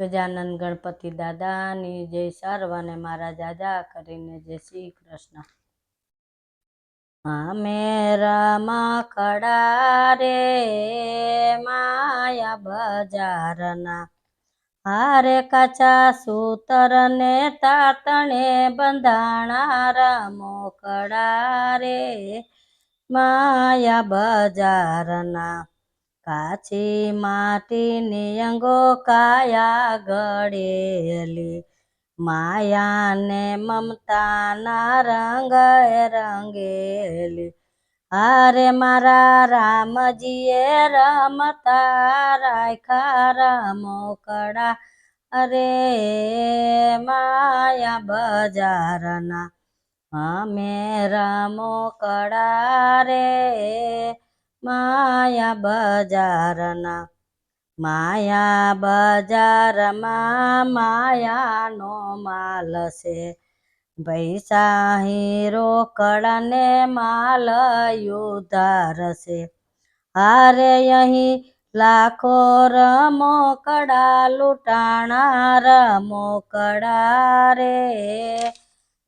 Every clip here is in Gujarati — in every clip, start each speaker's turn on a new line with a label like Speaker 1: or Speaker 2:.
Speaker 1: ગજાનન ગણપતિ દાદાની જય સર્વને મારા જાજા કરીને જય શ્રી કૃષ્ણ. અમે રમકડા રે માયા બજારના. હારે કાચા સૂતર ને તાતણે બંધાણા રમોકડા રે માયા બજારના. કાચી માટીની અંગો કાયા ઘડેલી માયાને મમતાના રંગ રંગેલી. અરે મારા રામજીએ રમતા રાખ્યા રમોકડા અરે માયા બજારના, અમે રમોકડા રે. માયા બજારના, માયા બજારમાં માયાનો માલ છે. પૈસા હીરો કળને માલ યુધાર છે. હારે અહીં લાખો રમોકડા લૂંટાણા રમોકડા રે.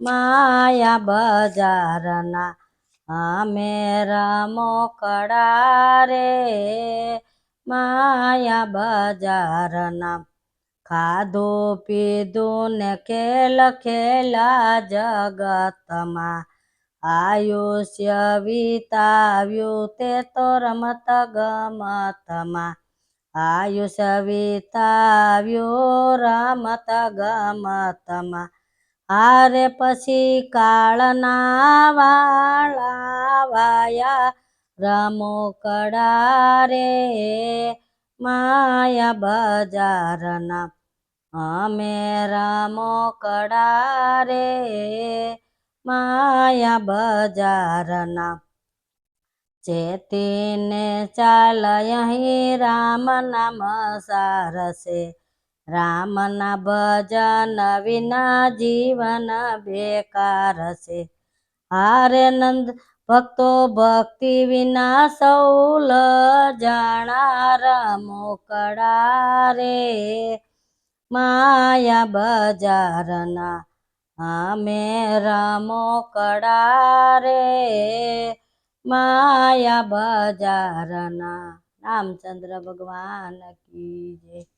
Speaker 1: માયા બજારના અમે રમોકડા રે, માયા બજારના. ખાધો પીધું ને ખેલ ખેલા જગતમાં. આયુષ્ય વિતાવ્યું તે તો રમત ગમતમાં. આયુષ્ય વિતાવ્યું રમત ગમતમાં. હારે પછી કાળના વાળા વાયા કડારે રે માયા બજારના. અમે રમો કડારે માયા બજારના. ચેતીને ચાલ અહીં રામ નામ સારસે. રામના ભજન વિના જીવન બેકાર છે. હારે નંદ ભક્તો ભક્તિ વિના સૌલ જાણાર રમોકડા રે. માયા બજારના અમે રમોકડા રે. માયા બજારના રામચંદ્ર ભગવાન કી જય.